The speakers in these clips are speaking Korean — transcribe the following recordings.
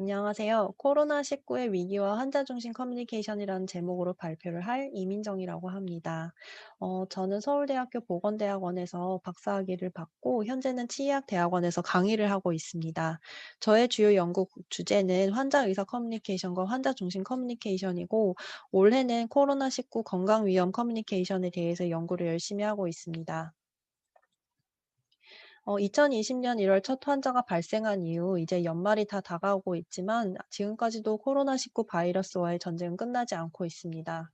안녕하세요. 코로나19의 위기와 환자 중심 커뮤니케이션이라는 제목으로 발표를 할 이민정이라고 합니다. 어, 저는 서울대학교 보건대학원에서 박사학위를 받고 현재는 치의학 대학원에서 강의를 하고 있습니다. 저의 주요 연구 주제는 환자 의사 커뮤니케이션과 환자 중심 커뮤니케이션이고 올해는 코로나19 건강 위험 커뮤니케이션에 대해서 연구를 열심히 하고 있습니다. 어 2020년 1월 첫 환자가 발생한 이후 이제 연말이 다 다가오고 있지만 지금까지도 코로나19 바이러스와의 전쟁은 끝나지 않고 있습니다.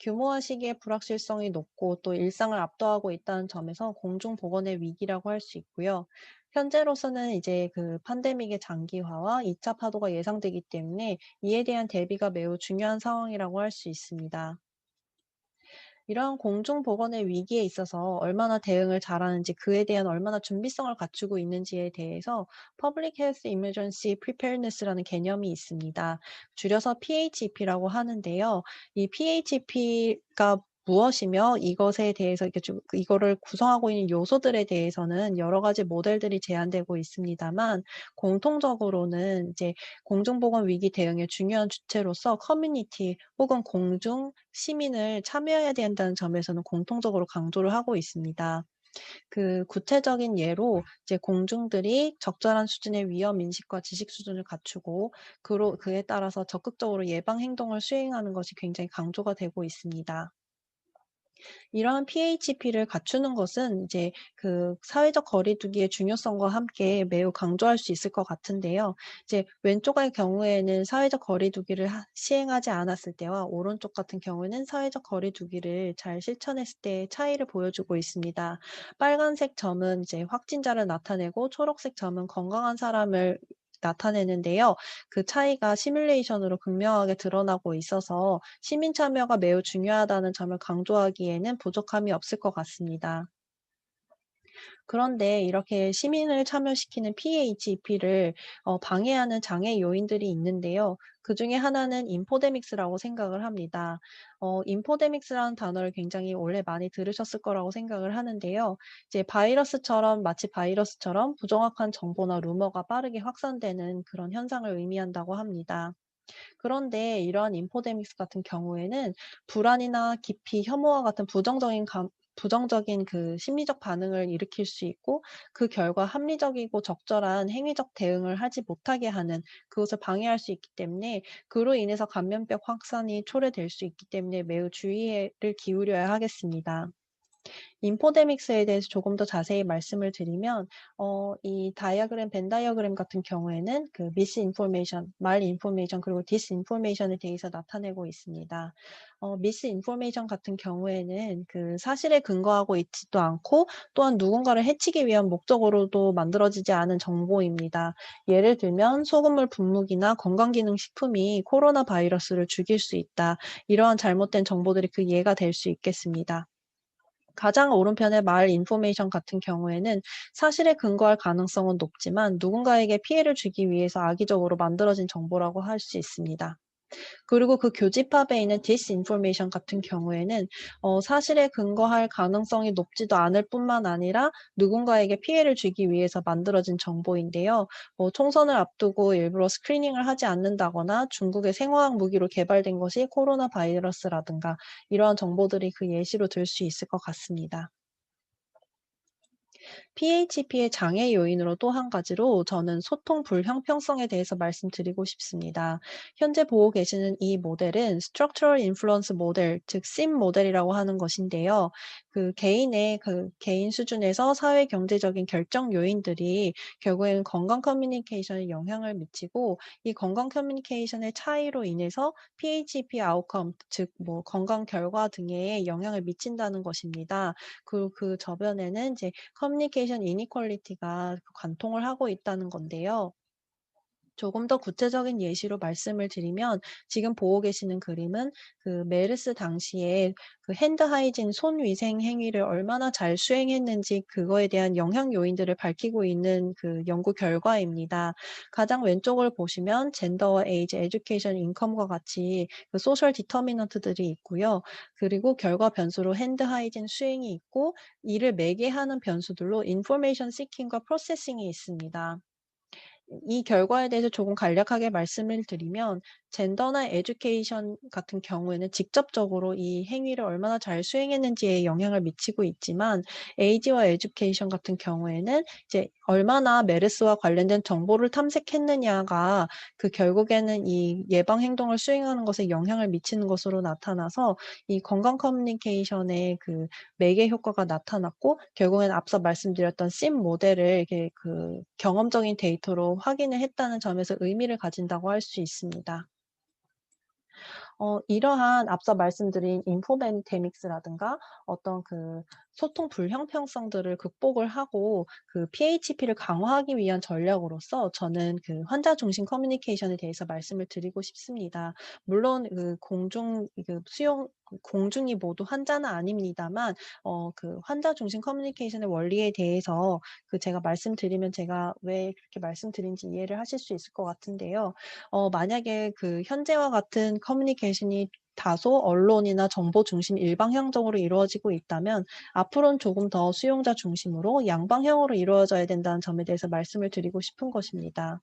규모와 시기의 불확실성이 높고 또 일상을 압도하고 있다는 점에서 공중보건의 위기라고 할 수 있고요. 현재로서는 이제 그 팬데믹의 장기화와 2차 파도가 예상되기 때문에 이에 대한 대비가 매우 중요한 상황이라고 할 수 있습니다. 이러한 공중보건의 위기에 있어서 얼마나 대응을 잘하는지 그에 대한 얼마나 준비성을 갖추고 있는지에 대해서 Public Health Emergency Preparedness라는 개념이 있습니다. 줄여서 PHEP라고 하는데요. 이 PHEP가 무엇이며 이것에 대해서 이렇게 좀 이거를 구성하고 있는 요소들에 대해서는 여러 가지 모델들이 제안되고 있습니다만 공통적으로는 이제 공중보건 위기 대응의 중요한 주체로서 커뮤니티 혹은 공중 시민을 참여해야 된다는 점에서는 공통적으로 강조를 하고 있습니다. 그 구체적인 예로 이제 공중들이 적절한 수준의 위험 인식과 지식 수준을 갖추고 그로 그에 따라서 적극적으로 예방 행동을 수행하는 것이 굉장히 강조가 되고 있습니다. 이러한 PHP를 갖추는 것은 이제 그 사회적 거리두기의 중요성과 함께 매우 강조할 수 있을 것 같은데요. 이제 왼쪽의 경우에는 사회적 거리두기를 하, 시행하지 않았을 때와 오른쪽 같은 경우에는 사회적 거리두기를 잘 실천했을 때의 차이를 보여주고 있습니다. 빨간색 점은 이제 확진자를 나타내고 초록색 점은 건강한 사람을 나타내는데요. 그 차이가 시뮬레이션으로 극명하게 드러나고 있어서 시민 참여가 매우 중요하다는 점을 강조하기에는 부족함이 없을 것 같습니다. 그런데 이렇게 시민을 참여시키는 PHEP를 어 방해하는 장애 요인들이 있는데요. 그 중에 하나는 인포데믹스라고 생각을 합니다. 어 인포데믹스라는 단어를 굉장히 원래 많이 들으셨을 거라고 생각을 하는데요. 이제 바이러스처럼 마치 바이러스처럼 부정확한 정보나 루머가 빠르게 확산되는 그런 현상을 의미한다고 합니다. 그런데 이러한 인포데믹스 같은 경우에는 불안이나 기피, 혐오와 같은 부정적인 감 부정적인 그 심리적 반응을 일으킬 수 있고 그 결과 합리적이고 적절한 행위적 대응을 하지 못하게 하는 그것을 방해할 수 있기 때문에 그로 인해서 감염병 확산이 초래될 수 있기 때문에 매우 주의를 기울여야 하겠습니다. 인포데믹스에 대해서 조금 더 자세히 말씀을 드리면 어 이 다이어그램 벤 다이어그램 같은 경우에는 그 미스 인포메이션, 말 인포메이션 그리고 디스 인포메이션에 대해서 나타내고 있습니다. 어 미스 인포메이션 같은 경우에는 그 사실에 근거하고 있지도 않고 또한 누군가를 해치기 위한 목적으로도 만들어지지 않은 정보입니다. 예를 들면 소금물 분무기나 건강기능식품이 코로나 바이러스를 죽일 수 있다. 이러한 잘못된 정보들이 그 예가 될 수 있겠습니다. 가장 오른편의 말 인포메이션 같은 경우에는 사실에 근거할 가능성은 높지만 누군가에게 피해를 주기 위해서 악의적으로 만들어진 정보라고 할 수 있습니다. 그리고 그 교집합에 있는 디스인포메이션 같은 경우에는 어 사실에 근거할 가능성이 높지도 않을 뿐만 아니라 누군가에게 피해를 주기 위해서 만들어진 정보인데요. 뭐 총선을 앞두고 일부러 스크리닝을 하지 않는다거나 중국의 생화학 무기로 개발된 것이 코로나 바이러스라든가 이러한 정보들이 그 예시로 들 수 있을 것 같습니다. PHP의 장애 요인으로 또 한 가지로 저는 소통 불형평성에 대해서 말씀드리고 싶습니다. 현재 보고 계시는 이 모델은 Structural Influence 모델, 즉 SIM 모델이라고 하는 것인데요. 그 개인의 그 개인 수준에서 사회 경제적인 결정 요인들이 결국에는 건강 커뮤니케이션에 영향을 미치고 이 건강 커뮤니케이션의 차이로 인해서 PHP 아웃컴, 즉 뭐 건강 결과 등에 영향을 미친다는 것입니다. 그리고 그 저변에는 이제 커뮤니케이션 이니퀄리티가 관통을 하고 있다는 건데요. 조금 더 구체적인 예시로 말씀을 드리면 지금 보고 계시는 그림은 그 메르스 당시에 그 핸드 하이진 손 위생 행위를 얼마나 잘 수행했는지 그거에 대한 영향 요인들을 밝히고 있는 그 연구 결과입니다. 가장 왼쪽을 보시면 젠더와 에이지, 에듀케이션, 인컴과 같이 그 소셜 디터미넌트들이 있고요. 그리고 결과 변수로 핸드 하이진 수행이 있고 이를 매개하는 변수들로 인포메이션 시킹과 프로세싱이 있습니다. 이 결과에 대해서 조금 간략하게 말씀을 드리면 젠더나 에듀케이션 같은 경우에는 직접적으로 이 행위를 얼마나 잘 수행했는지에 영향을 미치고 있지만 에이지와 에듀케이션 같은 경우에는 이제 얼마나 메르스와 관련된 정보를 탐색했느냐가 그 결국에는 이 예방 행동을 수행하는 것에 영향을 미치는 것으로 나타나서 이 건강 커뮤니케이션의 그 매개 효과가 나타났고 결국에는 앞서 말씀드렸던 심 모델을 이렇게 그 경험적인 데이터로 확인을 했다는 점에서 의미를 가진다고 할 수 있습니다. 어 이러한 앞서 말씀드린 인포데믹스라든가 어떤 그 소통 불형평성들을 극복을 하고 그 PHP를 강화하기 위한 전략으로서 저는 그 환자 중심 커뮤니케이션에 대해서 말씀을 드리고 싶습니다. 물론 그 공중 그 수용 공중이 모두 환자는 아닙니다만 어 그 환자 중심 커뮤니케이션의 원리에 대해서 그 제가 말씀드리면 제가 왜 그렇게 말씀드린지 이해를 하실 수 있을 것 같은데요. 어 만약에 그 현재와 같은 커뮤니케이션이 다소 언론이나 정보 중심 일방향적으로 이루어지고 있다면 앞으로는 조금 더 수용자 중심으로 양방향으로 이루어져야 된다는 점에 대해서 말씀을 드리고 싶은 것입니다.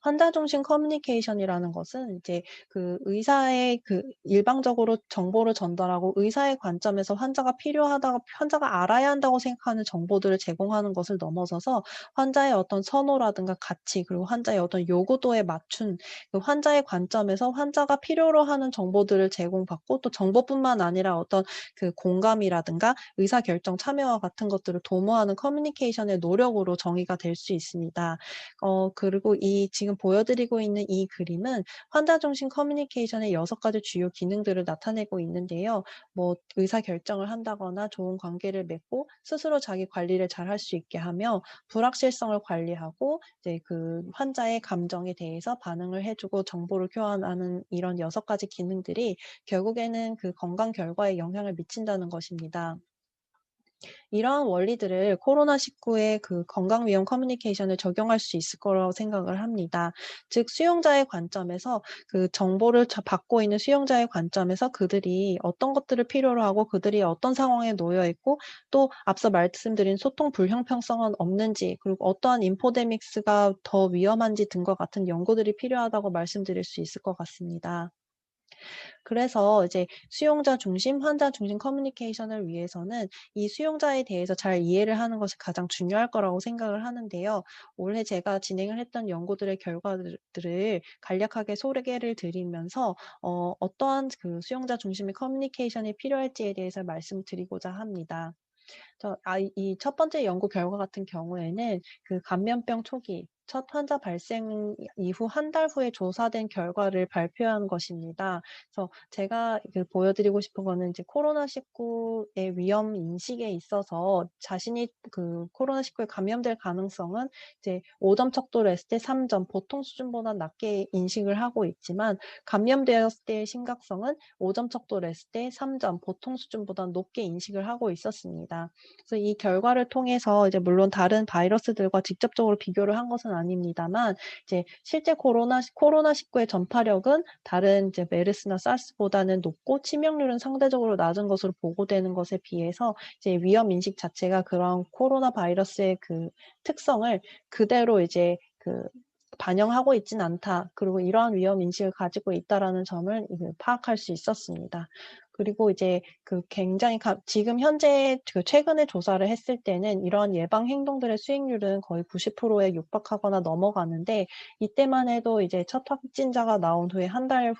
환자 중심 커뮤니케이션이라는 것은 이제 그 의사의 그 일방적으로 정보를 전달하고 의사의 관점에서 환자가 필요하다고 환자가 알아야 한다고 생각하는 정보들을 제공하는 것을 넘어서서 환자의 어떤 선호라든가 가치 그리고 환자의 어떤 요구도에 맞춘 그 환자의 관점에서 환자가 필요로 하는 정보들을 제공받고 또 정보뿐만 아니라 어떤 그 공감이라든가 의사결정 참여와 같은 것들을 도모하는 커뮤니케이션의 노력으로 정의가 될 수 있습니다. 어 그리고 이 지금 보여드리고 있는 이 그림은 환자 중심 커뮤니케이션의 6 가지 주요 기능들을 나타내고 있는데요. 뭐 의사결정을 한다거나 좋은 관계를 맺고 스스로 자기 관리를 잘 할 수 있게 하며 불확실성을 관리하고 이제 그 환자의 감정에 대해서 반응을 해 주고 정보를 교환하는 이런 6 가지 기능들이 결국에는 그 건강 결과에 영향을 미친다는 것입니다. 이러한 원리들을 코로나19의 그 건강 위험 커뮤니케이션을 적용할 수 있을 거라고 생각을 합니다. 즉 수용자의 관점에서 그 정보를 받고 있는 수용자의 관점에서 그들이 어떤 것들을 필요로 하고 그들이 어떤 상황에 놓여 있고 또 앞서 말씀드린 소통 불형평성은 없는지 그리고 어떠한 인포데믹스가 더 위험한지 등과 같은 연구들이 필요하다고 말씀드릴 수 있을 것 같습니다. 그래서 이제 수용자 중심, 환자 중심 커뮤니케이션을 위해서는 이 수용자에 대해서 잘 이해를 하는 것이 가장 중요할 거라고 생각을 하는데요. 올해 제가 진행을 했던 연구들의 결과들을 간략하게 소개를 드리면서 어 어떠한 그 수용자 중심의 커뮤니케이션이 필요할지에 대해서 말씀드리고자 합니다. 저아이첫 번째 연구 결과 같은 경우에는 그 감염병 초기 첫 환자 발생 이후 한 달 후에 조사된 결과를 발표한 것입니다. 그래서 제가 그 보여드리고 싶은 거는 이제 코로나19의 위험 인식에 있어서 자신이 그 코로나19에 감염될 가능성은 이제 5점 척도로 했을 때 3점, 보통 수준보다 낮게 인식을 하고 있지만 감염되었을 때의 심각성은 5점 척도로 했을 때 3점, 보통 수준보다 높게 인식을 하고 있었습니다. 그래서 이 결과를 통해서 이제 물론 다른 바이러스들과 직접적으로 비교를 한 것은 아닙니다만 이제 실제 코로나 코로나 19의 전파력은 다른 이제 메르스나 사스보다는 높고 치명률은 상대적으로 낮은 것으로 보고되는 것에 비해서 이제 위험 인식 자체가 그런 코로나 바이러스의 그 특성을 그대로 이제 그 반영하고 있진 않다. 그리고 이러한 위험 인식을 가지고 있다라는 점을 파악할 수 있었습니다. 그리고 이제 그 굉장히 가, 지금 현재 그 최근에 조사를 했을 때는 이러한 예방 행동들의 수익률은 거의 90%에 육박하거나 넘어가는데 이때만 해도 이제 첫 확진자가 나온 후에 한달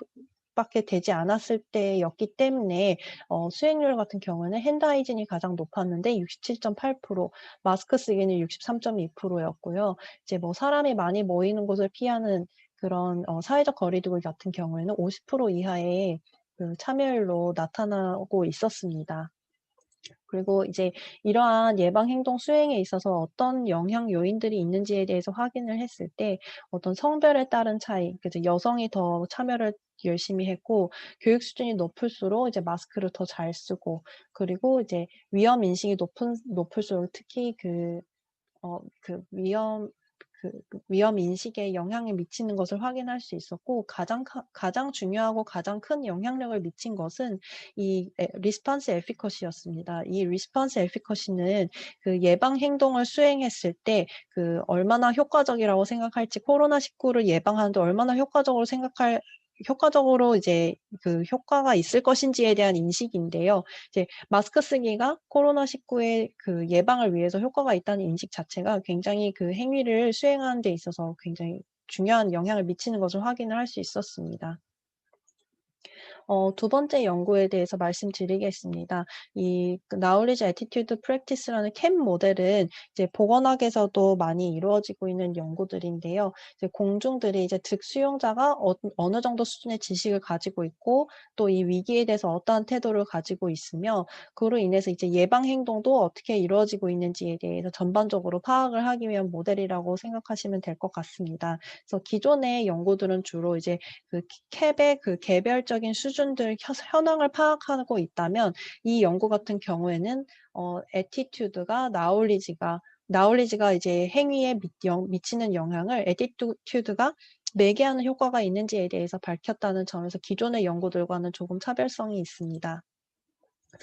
밖에 되지 않았을 때였기 때문에 어 수익률 같은 경우는 핸드 하이진이 가장 높았는데 67.8% 마스크 쓰기는 63.2% 였고요. 이제 뭐 사람이 많이 모이는 곳을 피하는 그런 어 사회적 거리두기 같은 경우에는 50% 이하의 그 참여율로 나타나고 있었습니다. 그리고 이제 이러한 예방 행동 수행에 있어서 어떤 영향 요인들이 있는지에 대해서 확인을 했을 때 어떤 성별에 따른 차이, 그래서 여성이 더 참여를 열심히 했고 교육 수준이 높을수록 이제 마스크를 더 잘 쓰고 그리고 이제 위험 인식이 높은 높을수록 특히 그 어 그 위험 그그 위험 인식에 영향을 미치는 것을 확인할 수 있었고 가장 카 가장 중요하고 가장 큰 영향력을 미친 것은 이에 리스폰스 에피커시였습니다. 이 리스폰스 에피커시는 그 예방 행동을 수행했을 때 그 얼마나 효과적이라고 생각할지 코로나 19를 예방하는 데 얼마나 효과적으로 생각할 효과적으로 이제 그 효과가 있을 것인지에 대한 인식인데요. 이제 마스크 쓰기가 코로나19의 그 예방을 위해서 효과가 있다는 인식 자체가 굉장히 그 행위를 수행하는 데 있어서 굉장히 중요한 영향을 미치는 것을 확인을 할 수 있었습니다. 어 두 번째 연구에 대해서 말씀드리겠습니다. 이그 Knowledge Attitude Practice라는 CAP 모델은 이제 보건학에서도 많이 이루어지고 있는 연구들인데요. 이제 공중들이 이제 득수용자가 어 어느 정도 수준의 지식을 가지고 있고 또 이 위기에 대해서 어떠한 태도를 가지고 있으며 그로 인해서 이제 예방 행동도 어떻게 이루어지고 있는지에 대해서 전반적으로 파악을 하기 위한 모델이라고 생각하시면 될 것 같습니다. 그래서 기존의 연구들은 주로 이제 그 캡의 그 개별적인 수준 들혀 현황을 파악하고 있다면 이 연구 같은 경우에는 어 애티튜드가 나올리지가 나올리지가 이제 행위에 미영 미치는 영향을 애티튜드가 매개하는 효과가 있는지에 대해서 밝혔다는 점에서 기존의 연구들과는 조금 차별성이 있습니다.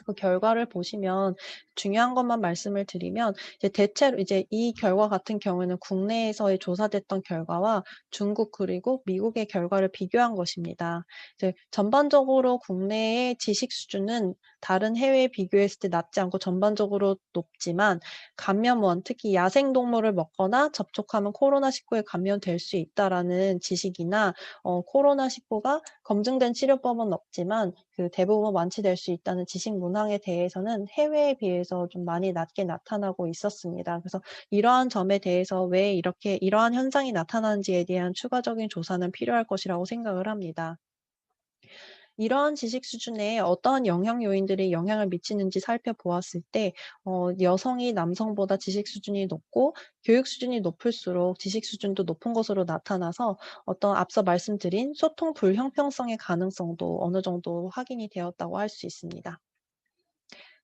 그 결과를 보시면 중요한 것만 말씀을 드리면 이제 대체로 이제 이 결과 같은 경우에는 국내에서의 조사됐던 결과와 중국 그리고 미국의 결과를 비교한 것입니다. 이제 전반적으로 국내의 지식 수준은 다른 해외에 비교했을 때 낮지 않고 전반적으로 높지만 감염원, 특히 야생 동물을 먹거나 접촉하면 코로나19에 감염될 수 있다라는 지식이나 어 코로나19가 검증된 치료법은 없지만 그 대부분 완치될 수 있다는 지식 문항에 대해서는 해외에 비해서 좀 많이 낮게 나타나고 있었습니다. 그래서 이러한 점에 대해서 왜 이렇게 이러한 현상이 나타나는지에 대한 추가적인 조사는 필요할 것이라고 생각을 합니다. 이러한 지식 수준에 어떠한 영향 요인들이 영향을 미치는지 살펴보았을 때 어 여성이 남성보다 지식 수준이 높고 교육 수준이 높을수록 지식 수준도 높은 것으로 나타나서 어떤 앞서 말씀드린 소통 불형평성의 가능성도 어느 정도 확인이 되었다고 할 수 있습니다.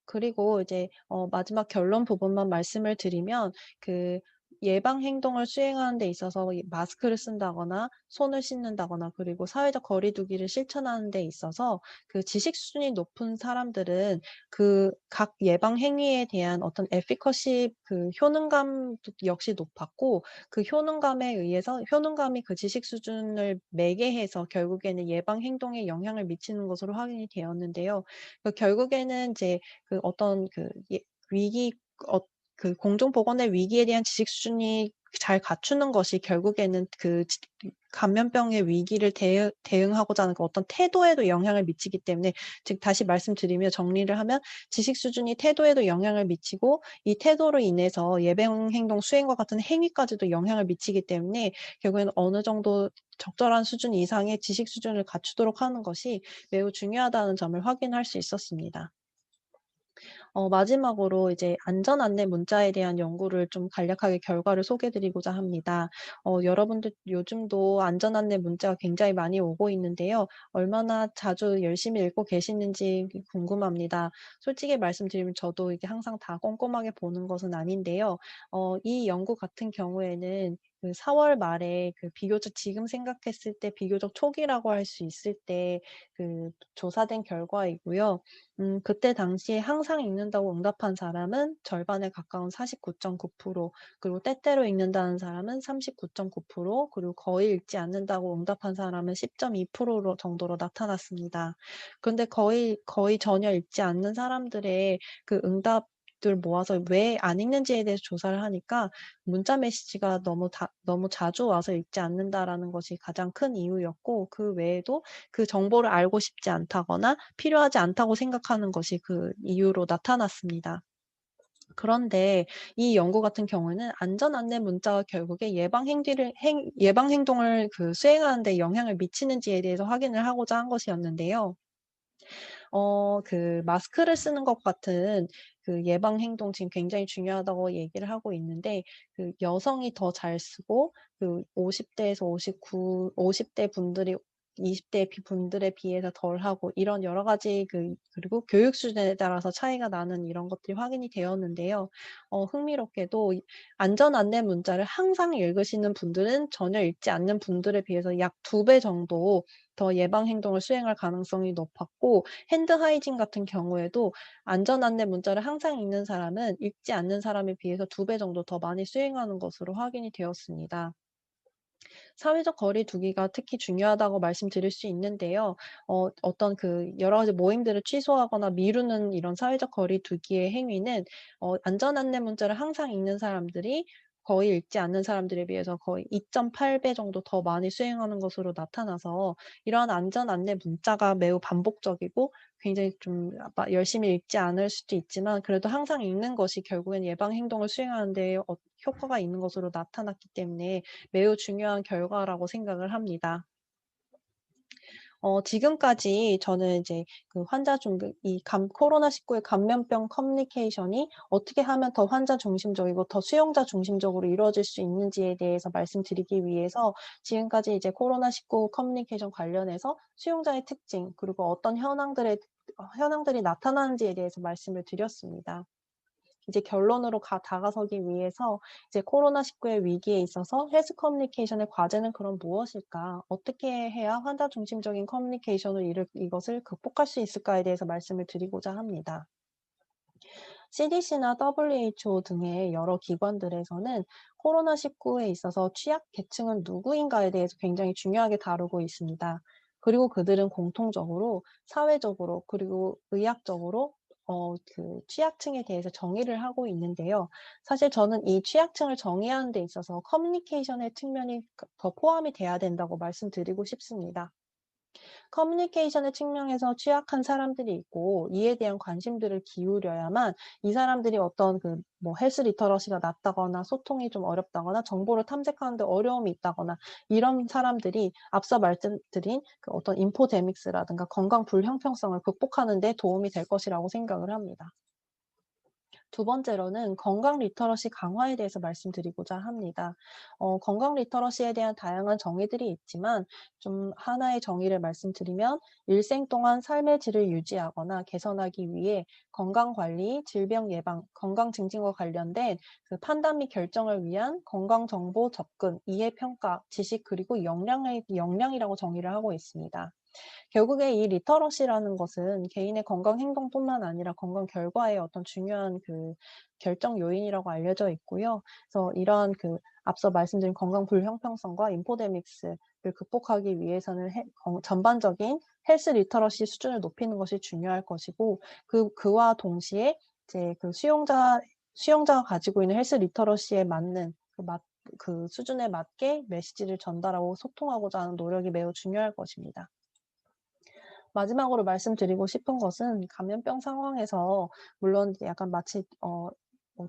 그리고 이제 어 마지막 결론 부분만 말씀을 드리면 그 예방 행동을 수행하는 데 있어서 이 마스크를 쓴다거나 손을 씻는다거나 그리고 사회적 거리 두기를 실천하는 데 있어서 그 지식 수준이 높은 사람들은 그 각 예방 행위에 대한 어떤 efficacy 그 효능감도 역시 높았고 그 효능감에 의해서 효능감이 그 지식 수준을 매개해서 결국에는 예방 행동에 영향을 미치는 것으로 확인이 되었는데요. 그 결국에는 이제 그 어떤 그예 위기 어 그 공중보건의 위기에 대한 지식 수준이 잘 갖추는 것이 결국에는 그지 감염병의 위기를 대응 대응하고자 하는 그 어떤 태도에도 영향을 미치기 때문에 즉 다시 말씀드리며 정리를 하면 지식 수준이 태도에도 영향을 미치고 이 태도로 인해서 예방 행동 수행과 같은 행위까지도 영향을 미치기 때문에 결국에는 어느 정도 적절한 수준 이상의 지식 수준을 갖추도록 하는 것이 매우 중요하다는 점을 확인할 수 있었습니다. 어 마지막으로 이제 안전 안내 문자에 대한 연구를 좀 간략하게 결과를 소개해 드리고자 합니다. 어 여러분들 요즘도 안전 안내 문자가 굉장히 많이 오고 있는데요. 얼마나 자주 열심히 읽고 계시는지 궁금합니다. 솔직히 말씀드리면 저도 이게 항상 다 꼼꼼하게 보는 것은 아닌데요. 어 이 연구 같은 경우에는 그 4월 말에 그 비교적 지금 생각했을 때 비교적 초기라고 할 수 있을 때 그 조사된 결과이고요. 음 그때 당시에 "항상 읽는다."고 응답한 사람은 절반에 가까운 49.9% 그리고 "때때로 읽는다."는 사람은 39.9% 그리고 "거의 읽지 않는다."고 응답한 사람은 10.2%로 정도로 나타났습니다. 그런데 거의 거의 전혀 읽지 않는 사람들의 그 응답 들 모아서 왜 안 읽는지에 대해서 조사를 하니까 문자 메시지가 너무 다 너무 자주 와서 읽지 않는다라는 것이 가장 큰 이유였고 그 외에도 그 정보를 알고 싶지 않다거나 필요하지 않다고 생각하는 것이 그 이유로 나타났습니다. 그런데 이 연구 같은 경우에는 안전 안내 문자가 결국에 예방 행위를 행 예방 행동을 그 수행하는 데 영향을 미치는지에 대해서 확인을 하고자 한 것이었는데요. 어 그 마스크를 쓰는 것 같은 그 예방 행동 지금 굉장히 중요하다고 얘기를 하고 있는데 그 여성이 더 잘 쓰고 그 50 대에서 59 50대 분들이 20대 분들에 비해서 덜하고 이런 여러 가지 그 그리고 교육 수준에 따라서 차이가 나는 이런 것들이 확인이 되었는데요. 어 흥미롭게도 이 안전 안내 문자를 항상 읽으시는 분들은 전혀 읽지 않는 분들에 비해서 약 2배 정도 더 예방 행동을 수행할 가능성이 높았고 핸드 하이진 같은 경우에도 안전 안내 문자를 항상 읽는 사람은 읽지 않는 사람에 비해서 2배 정도 더 많이 수행하는 것으로 확인이 되었습니다. 사회적 거리 두기가 특히 중요하다고 말씀드릴 수 있는데요. 어 어떤 그 여러 가지 모임들을 취소하거나 미루는 이런 사회적 거리 두기의 행위는 어 안전 안내 문자를 항상 읽는 사람들이 거의 읽지 않는 사람들에 비해서 거의 2.8배 정도 더 많이 수행하는 것으로 나타나서 이러한 안전 안내 문자가 매우 반복적이고 굉장히 좀막 열심히 읽지 않을 수도 있지만 그래도 항상 읽는 것이 결국엔 예방 행동을 수행하는 데어 효과가 있는 것으로 나타났기 때문에 매우 중요한 결과라고 생각을 합니다. 어 지금까지 저는 이제 그 환자 중그이감 코로나19의 감염병 커뮤니케이션이 어떻게 하면 더 환자 중심적이고 더 수용자 중심적으로 이루어질 수 있는지에 대해서 말씀드리기 위해서 지금까지 이제 코로나19 커뮤니케이션 관련해서 수용자의 특징 그리고 어떤 현황들의 어 현황들이 나타나는지에 대해서 말씀을 드렸습니다. 이제 결론으로 가 다가서기 위해서 이제 코로나19의 위기에 있어서 헬스 커뮤니케이션의 과제는 그럼 무엇일까? 어떻게 해야 환자 중심적인 커뮤니케이션으로 이를 이것을 극복할 수 있을까에 대해서 말씀을 드리고자 합니다. CDC나 WHO 등의 여러 기관들에서는 코로나19에 있어서 취약 계층은 누구인가에 대해서 굉장히 중요하게 다루고 있습니다. 그리고 그들은 공통적으로 사회적으로 그리고 의학적으로 어 그 취약층에 대해서 정의를 하고 있는데요. 사실 저는 이 취약층을 정의하는 데 있어서 커뮤니케이션의 측면이 그더 포함이 돼야 된다고 말씀드리고 싶습니다. 커뮤니케이션의 측면에서 취약한 사람들이 있고 이에 대한 관심들을 기울여야만 이 사람들이 어떤 그 뭐 헬스 리터러시가 낮다거나 소통이 좀 어렵다거나 정보를 탐색하는 데 어려움이 있다거나 이런 사람들이 앞서 말씀드린 그 어떤 인포데믹스라든가 건강 불형평성을 극복하는 데 도움이 될 것이라고 생각을 합니다. 두 번째로는 건강 리터러시 강화에 대해서 말씀드리고자 합니다. 어 건강 리터러시에 대한 다양한 정의들이 있지만 좀 하나의 정의를 말씀드리면 일생 동안 삶의 질을 유지하거나 개선하기 위해 건강 관리, 질병 예방, 건강 증진과 관련된 그 판단 및 결정을 위한 건강 정보 접근, 이해 평가, 지식 그리고 역량의 역량이라고 정의를 하고 있습니다. 결국에 이 리터러시라는 것은 개인의 건강 행동뿐만 아니라 건강 결과의 어떤 중요한 그 결정 요인이라고 알려져 있고요. 그래서 이러한 그 앞서 말씀드린 건강 불형평성과 인포데믹스를 극복하기 위해서는 해건 전반적인 헬스 리터러시 수준을 높이는 것이 중요할 것이고 그 그와 동시에 이제 그 수용자 수용자가 가지고 있는 헬스 리터러시에 맞는 그 맞 그 수준에 맞게 메시지를 전달하고 소통하고자 하는 노력이 매우 중요할 것입니다. 마지막으로 말씀드리고 싶은 것은 감염병 상황에서 물론 약간 마치 어뭐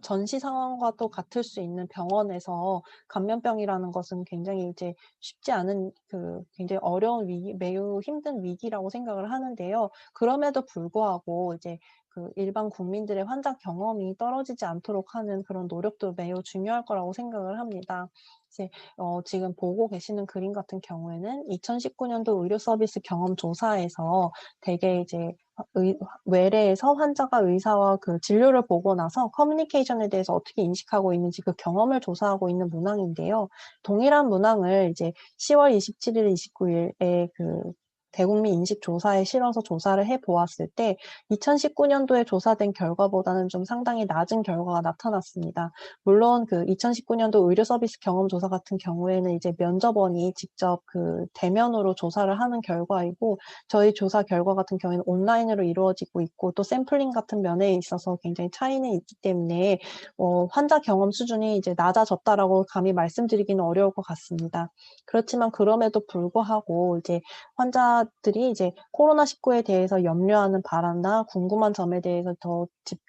전시 상황과도 같을 수 있는 병원에서 감염병이라는 것은 굉장히 이제 쉽지 않은 그 굉장히 어려운 위기 매우 힘든 위기라고 생각을 하는데요. 그럼에도 불구하고 이제 그 일반 국민들의 환자 경험이 떨어지지 않도록 하는 그런 노력도 매우 중요할 거라고 생각을 합니다. 이제 어 지금 보고 계시는 그림 같은 경우에는 2019 년도 의료 서비스 경험 조사에서 대개 이제 의 외래에서 환자가 의사와 그 진료를 보고 나서 커뮤니케이션에 대해서 어떻게 인식하고 있는지 그 경험을 조사하고 있는 문항인데요. 동일한 문항을 이제 10월 27일, 29일에 그 대국민 인식 조사에 실어서 조사를 해 보았을 때 2019 년도에 조사된 결과보다는 좀 상당히 낮은 결과가 나타났습니다. 물론 그 2019 년도 의료 서비스 경험 조사 같은 경우에는 이제 면접원이 직접 그 대면으로 조사를 하는 결과이고 저희 조사 결과 같은 경우에는 온라인으로 이루어지고 있고 또 샘플링 같은 면에 있어서 굉장히 차이는 있기 때문에 어 환자 경험 수준이 이제 낮아졌다라고 감히 말씀드리기는 어려울 것 같습니다. 그렇지만 그럼에도 불구하고 이제 환자 들이 이제 코로나19에 대해서 염려하는 바람나 궁금한 점에 대해서 더 집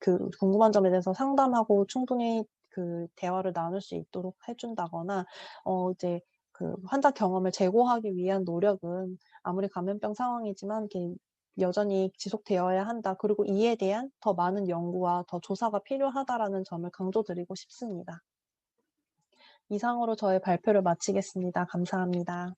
그 궁금한 점에 대해서 상담하고 충분히 그 대화를 나눌 수 있도록 해 준다거나 어 이제 그 환자 경험을 제고하기 위한 노력은 아무리 감염병 상황이지만 여전히 지속되어야 한다. 그리고 이에 대한 더 많은 연구와 더 조사가 필요하다라는 점을 강조드리고 싶습니다. 이상으로 저의 발표를 마치겠습니다. 감사합니다.